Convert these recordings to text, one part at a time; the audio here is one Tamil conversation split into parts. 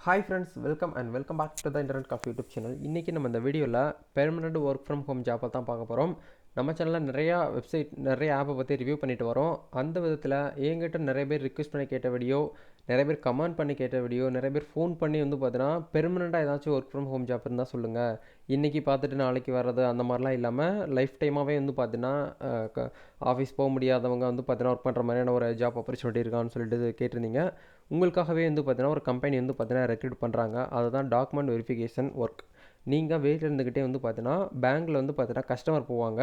Hi friends welcome and welcome back to the Internet Coffee YouTube channel இன்றைக்கி நம்ம இந்த வீடியோவில் பெர்மனண்ட் ஒர்க் ஃப்ரம் ஹோம் ஜாப்பை தான் பார்க்க போகிறோம் நம்ம சேனலில் நிறையா வெப்சைட் நிறைய ஆப்பை பற்றி ரிவ்யூ பண்ணிட்டு வரோம். அந்த விதத்தில் என்கிட்ட நிறைய பேர் ரிக்வெஸ்ட் பண்ணி கேட்ட வீடியோ நிறைய பேர் கமெண்ட் பண்ணி கேட்ட வீடியோ நிறைய பேர் ஃபோன் பண்ணி வந்து பார்த்தீங்கன்னா பெர்மனெண்ட்டாக ஏதாச்சும் ஒர்க் ஃப்ரம் ஹோம் ஜாப் இருந்தால் சொல்லுங்கள் இன்றைக்கி பார்த்துட்டு நாளைக்கு வர்றது அந்த மாதிரிலாம் இல்லாமல் லைஃப் டைமாகவே வந்து பார்த்தீங்கன்னா ஆஃபீஸ் போக முடியாதவங்க வந்து பார்த்தீங்கன்னா ஒர்க் பண்ணுற மாதிரியான ஒரு ஜாப் ஆப்பர்ச்சுனிட்டி இருக்கான்னு சொல்லிட்டு கேட்டிருந்தீங்க. உங்களுக்காகவே வந்து பார்த்தீங்கன்னா ஒரு கம்பெனி வந்து பார்த்தீங்கன்னா ரெக்ரூட் பண்ணுறாங்க அதுதான் டாக்குமெண்ட் வெரிஃபிகேஷன் ஒர்க் நீங்கள் வீட்டில் இருந்துக்கிட்டே வந்து பார்த்தீங்கன்னா பேங்க்கில் வந்து பார்த்தீங்கன்னா கஸ்டமர் போவாங்க.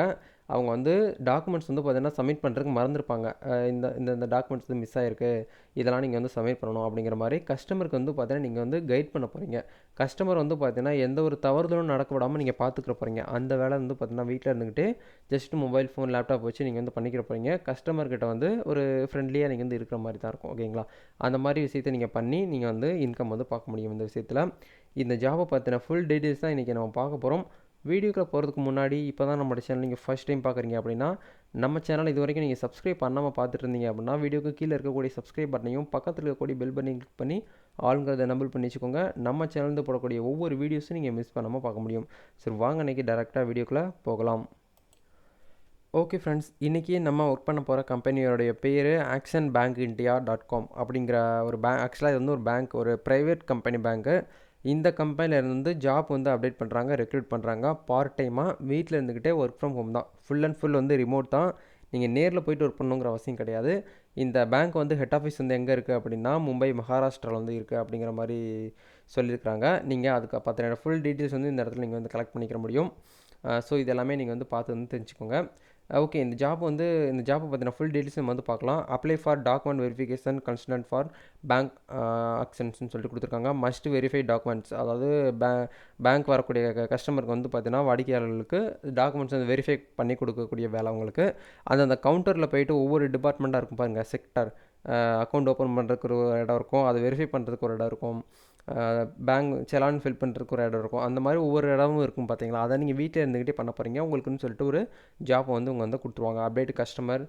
அவங்க வந்து டாக்குமெண்ட்ஸ் வந்து பார்த்தீங்கன்னா சப்மிட் பண்ணுறதுக்கு மறந்துருப்பாங்க. இந்த இந்த இந்த டாக்குமெண்ட்ஸ் வந்து மிஸ் ஆகிருக்கு இதெல்லாம் நீங்கள் வந்து சப்மிட் பண்ணணும் அப்படிங்கிற மாதிரி கஸ்டமருக்கு வந்து பார்த்தீங்கன்னா நீங்கள் வந்து கைட் பண்ண போகிறீங்க கஸ்டமர் வந்து பார்த்தீங்கன்னா எந்த ஒரு தவறுதலும் நடக்க விடாமல் நீங்கள் பார்த்துக்கிற போகிறீங்க அந்த வேலை வந்து பார்த்தீங்கன்னா வீட்டில் இருந்துக்கிட்டு ஜஸ்ட் மொபைல் ஃபோன் லேப்டாப் வச்சு நீங்கள் வந்து பண்ணிக்கிற போகிறீங்க கஸ்டமர்கிட்ட வந்து ஒரு ஃப்ரெண்ட்லியாக நீங்கள் வந்து இருக்கிற மாதிரி தான் இருக்கும். ஓகேங்களா அந்த மாதிரி விஷயத்தை நீங்கள் பண்ணி நீங்கள் வந்து இன்கம் வந்து பார்க்க முடியும் இந்த விஷயத்தில். இந்த ஜாபை பற்றின ஃபுல் டீட்டெயில்ஸ் தான் இன்றைக்கி நம்ம பார்க்க போகிறோம் வீடியோக்குள்ளே போகிறதுக்கு முன்னாடி இப்போ தான் நம்மளோட சேனல் நீங்கள் ஃபஸ்ட் டைம் பார்க்குறீங்க அப்படின்னா நம்ம சேனல் இது வரைக்கும் நீங்கள் சப்ஸ்கிரைப் பண்ணாமல் பார்த்துட்டு இருந்தீங்க அப்படின்னா வீடியோக்கு கீழே இருக்கக்கூடிய சப்ஸ்கிரைப் பட்டனையும் பக்கத்தில் இருக்கக்கூடிய பெல் பட்டனையும் கிளிக் பண்ணி ஆளுங்கிறத நம்பிள் பண்ணி வச்சுக்கோங்க. நம்ம சேனல்ந்து போடக்கூடிய ஒவ்வொரு வீடியோஸும் நீங்கள் மிஸ் பண்ணாமல் பார்க்க முடியும். சரி வாங்க இன்றைக்கி டேரெக்டாக வீடியோக்குள்ளே போகலாம். ஓகே ஃப்ரெண்ட்ஸ் இன்றைக்கி நம்ம ஒர்க் பண்ண போகிற கம்பெனியோடைய பேர் action bank India dot com அப்படிங்கிற ஒரு பேங்க் ஆக்சுவலாக இது வந்து ஒரு பேங்க் ஒரு ப்ரைவேட் கம்பெனி பேங்க்கு இந்த கம்பெனியில் இருந்து ஜாப் வந்து அப்டேட் பண்ணுறாங்க ரெக்ரூட் பண்ணுறாங்க பார்ட் டைமாக வீட்டில் இருந்துக்கிட்டே ஒர்க் ஃப்ரம் ஹோம் தான். ஃபுல் அண்ட் ஃபுல் வந்து ரிமோட் தான். நீங்கள் நேரில் போயிட்டு ஒர்க் பண்ணணுங்கிற அவசியம் கிடையாது. இந்த பேங்க் வந்து ஹெட் ஆஃபீஸ் வந்து எங்கே இருக்குது அப்படின்னா மும்பை மகாராஷ்டிராவில் வந்து இருக்குது அப்படிங்கிற மாதிரி சொல்லியிருக்கிறாங்க. நீங்கள் அதுக்கு பார்த்தீங்கன்னா ஃபுல் டீட்டெயில்ஸ் வந்து இந்த இடத்துல நீங்கள் வந்து கலெக்ட் பண்ணிக்கிற முடியும். ஸோ இது எல்லாமே நீங்கள் வந்து பார்த்து வந்து தெரிஞ்சுக்கோங்க. ஓகே இந்த ஜாப் வந்து இந்த ஜாப்பை பற்றின ஃபுல் டீட்டெயில்ஸ் நம்ம வந்து பார்க்கலாம். Apply for document verification consultant for bank ஆக்ஷன்ஸ்னு சொல்லிட்டு கொடுத்துருக்காங்க. மஸ்ட் வெரிஃபை டாக்குமெண்ட்ஸ் அதாவது பே பேங்க் வரக்கூடிய கஸ்டமருக்கு வந்து பார்த்தீங்கன்னா வாடிக்கையாளர்களுக்கு டாக்குமெண்ட்ஸ் வந்து வெரிஃபை பண்ணி கொடுக்கக்கூடிய வேலை அவங்களுக்கு. அந்த அந்த கவுண்டரில் போயிட்டு ஒவ்வொரு டிபார்ட்மெண்ட்டாக இருக்கும் பாருங்கள் செக்டர் அக்கௌண்ட் ஓப்பன் பண்ணுறதுக்கு ஒரு இடம் இருக்கும். அதை வெரிஃபை பண்ணுறதுக்கு ஒரு இடம் இருக்கும். பேங்க் செலான் ஃபில் பண்ணுறதுக்கு ஒரு இடம் இருக்கும். அந்த மாதிரி ஒவ்வொரு இடமும் இருக்கும் பார்த்தீங்களா அதை நீங்கள் வீட்டில் இருந்துக்கிட்டே பண்ண போகிறீங்க உங்களுக்குன்னு சொல்லிட்டு ஒரு ஜாப் வந்து உங்கள் வந்து கொடுத்துருவாங்க. Update customer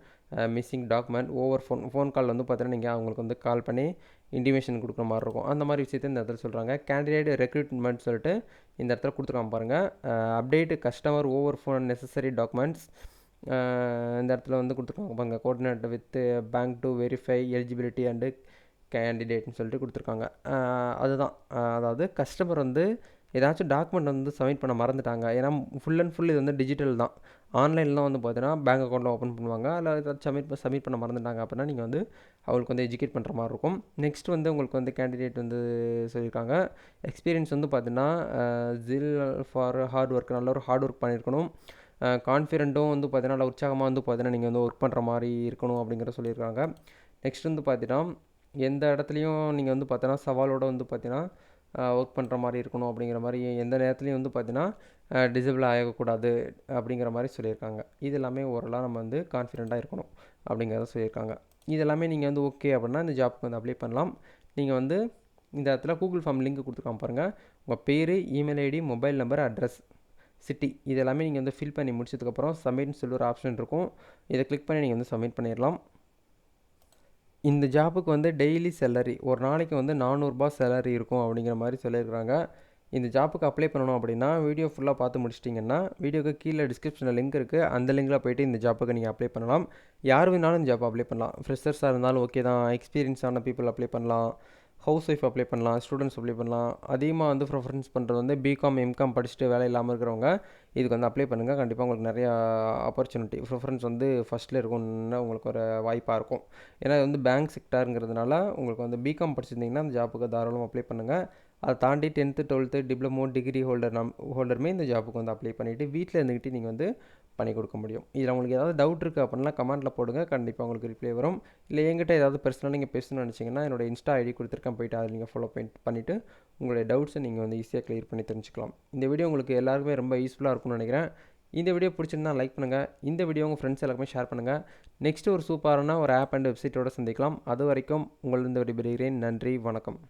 missing document over phone phone call வந்து பார்த்தீங்கன்னா நீங்கள் அவங்களுக்கு வந்து கால் பண்ணி இன்டிமேஷன் கொடுக்குற மாதிரி இருக்கும். அந்த மாதிரி விஷயத்தை இந்த இடத்துல சொல்கிறாங்க கேண்டிடேட் ரெக்ரூட்மெண்ட் சொல்லிட்டு இந்த இடத்துல கொடுத்துருக்காங்க பாருங்கள் update customer over phone necessary documents இந்த இடத்துல வந்து கொடுத்துருக்காங்க பாருங்க. Coordinate with bank to verify eligibility and கேண்டிடேட்னு சொல்லிட்டு கொடுத்துருக்காங்க. அதுதான். அதாவது கஸ்டமர் வந்து ஏதாச்சும் டாக்குமெண்ட் வந்து சப்மிட் பண்ண மறந்துட்டாங்க. ஏன்னா ஃபுல் அண்ட் ஃபுல் இது வந்து டிஜிட்டல் தான். ஆன்லைனில் வந்து பார்த்தீங்கன்னா பேங்க் அக்கௌண்ட்டில் ஓப்பன் பண்ணுவாங்க. அதில் ஏதாச்சும் சப்மிட் சப்மிட் பண்ண மறந்துட்டாங்க அப்படின்னா நீங்கள் வந்து அவங்களுக்கு வந்து எஜுகேட் பண்ணுற மாதிரி இருக்கும். நெக்ஸ்ட் வந்து உங்களுக்கு வந்து கேண்டிடேட் வந்து சொல்லியிருக்காங்க. எக்ஸ்பீரியன்ஸ் வந்து பார்த்தீங்கன்னா ஜில் ஃபார் ஹார்ட் ஒர்க் நல்ல ஒரு ஹார்ட் ஒர்க் பண்ணியிருக்கணும். கான்ஃபிடென்ட்டும் வந்து பார்த்தீங்கன்னா நல்லா உற்சாகமாக வந்து பார்த்தீங்கன்னா நீங்கள் வந்து ஒர்க் பண்ணுற மாதிரி இருக்கணும் அப்படிங்கிற சொல்லியிருக்காங்க. நெக்ஸ்ட் வந்து பார்த்தீங்கன்னா எந்த இடத்துலையும் நீங்கள் வந்து பார்த்தீங்கன்னா சவாலோடு வந்து பார்த்தீங்கன்னா ஒர்க் பண்ணுற மாதிரி இருக்கணும் அப்படிங்கிற மாதிரி எந்த நேரத்துலையும் வந்து பார்த்தீங்கன்னா டிசபிள் ஆகக்கூடாது அப்படிங்கிற மாதிரி சொல்லியிருக்காங்க. இது எல்லாமே ஓரளவு நம்ம வந்து கான்ஃபிடெண்ட்டாக இருக்கணும் அப்படிங்கிறத சொல்லியிருக்காங்க. இது எல்லாமே நீங்கள் வந்து ஓகே அப்படின்னா இந்த ஜாப்க்கு வந்து அப்ளை பண்ணலாம். நீங்கள் வந்து இந்த இடத்துல கூகுள் ஃபார்ம் லிங்க் கொடுத்துருக்காங்க பாருங்கள் உங்கள் பேர் email ID mobile number address city இது எல்லாமே நீங்கள் வந்து ஃபில் பண்ணி முடிச்சதுக்கப்புறம் சப்மிட்னு சொல்லி ஒரு ஆப்ஷன் இருக்கும். இதை கிளிக் பண்ணி நீங்கள் வந்து சப்மிட் பண்ணிடலாம். இந்த ஜாப்புக்கு வந்து டெய்லி சேலரி ஒரு நாளைக்கு வந்து நானூறுரூபா சேலரி இருக்கும் அப்படிங்கிற மாதிரி சொல்லியிருக்கிறாங்க. இந்த ஜாப்புக்கு அப்ளை பண்ணணும் அப்படின்னா வீடியோ ஃபுல்லாக பார்த்து முடிச்சிட்டிங்கன்னா வீடியோக்கு கீழே டிஸ்கிரிப்ஷனில் லிங்க் இருக்குது அந்த லிங்கில் போய்ட்டு இந்த ஜாப்புக்கு நீங்கள் அப்ளை பண்ணலாம். யார் வேணாலும் இந்த ஜாப் அப்ளை பண்ணலாம். ஃப்ரெஷர்ஸாக இருந்தாலும் ஓகே தான். எக்ஸ்பீரியன்ஸான பீப்புள் அப்ளை பண்ணலாம். ஹவுஸ் ஒய்ஃப் அப்ளை பண்ணலாம் ஸ்டூடெண்ட்ஸ் அப்ளை பண்ணலாம். அதிகமாக வந்து ப்ரிஃபரன்ஸ் பண்ணுறது வந்து பிகாம் எம்காம் படிச்சுட்டு வேலை இல்லாமல் இருக்கிறவங்க இதுக்கு வந்து அப்ளை பண்ணுங்கள் கண்டிப்பாக உங்களுக்கு நிறையா ஆப்பர்ச்சுனிட்டி ப்ரிஃபரன்ஸ் வந்து ஃபஸ்ட்டில் இருக்கும்னு உங்களுக்கு ஒரு வாய்ப்பாக இருக்கும். ஏன்னா இது வந்து பேங்க் செக்டாருங்கிறதுனால உங்களுக்கு வந்து பிகாம் படிச்சிருந்தீங்கன்னா அந்த ஜாப்புக்கு தாராளம் அப்ளை பண்ணுங்கள் அதை தாண்டி tenth twelfth diploma degree holder நம் ஹோல்டருமே இந்த ஜாப்புக்கு வந்து அப்ளை பண்ணிவிட்டு வீட்டில் இருந்துக்கிட்டு நீங்கள் வந்து பண்ணி கொடுக்க முடியும். இதில் உங்களுக்கு ஏதாவது டவுட் இருக்குது அப்படின்னா கமெண்ட்டில் போடுங்க. கண்டிப்பாக உங்களுக்கு ரிப்ளை வரும். இல்லை எங்கிட்ட ஏதாவது பர்சனலாக நீங்கள் பேசணும்னு நினச்சிங்கன்னா என்னோட இன்ஸ்டா ஐடி கொடுத்துருக்கேன். போயிட்டு அதை நீங்கள் ஃபாலோ பண்ணி பண்ணிவிட்டு உங்களுடைய டவுட்ஸை நீங்கள் வந்து ஈஸியாக கிளியர் பண்ணி தெரிஞ்சுக்கலாம். இந்த வீடியோ உங்களுக்கு எல்லாருக்குமே ரொம்ப யூஸ்ஃபுல்லாக இருக்கும்னு நினைக்கிறேன். இந்த வீடியோ பிடிச்சிருந்தா லைக் பண்ணுங்கள் இந்த வீடியோ உங்கள் ஃப்ரெண்ட்ஸ் எல்லாருமே ஷேர் பண்ணுங்கள் நெக்ஸ்ட்டு ஒரு சூப்பரான ஒரு ஆப் அண்ட் வெப்சைட்டோடு சந்திக்கலாம். அது வரைக்கும் உங்களிருந்து விடைபெறுகிறேன். நன்றி. வணக்கம்.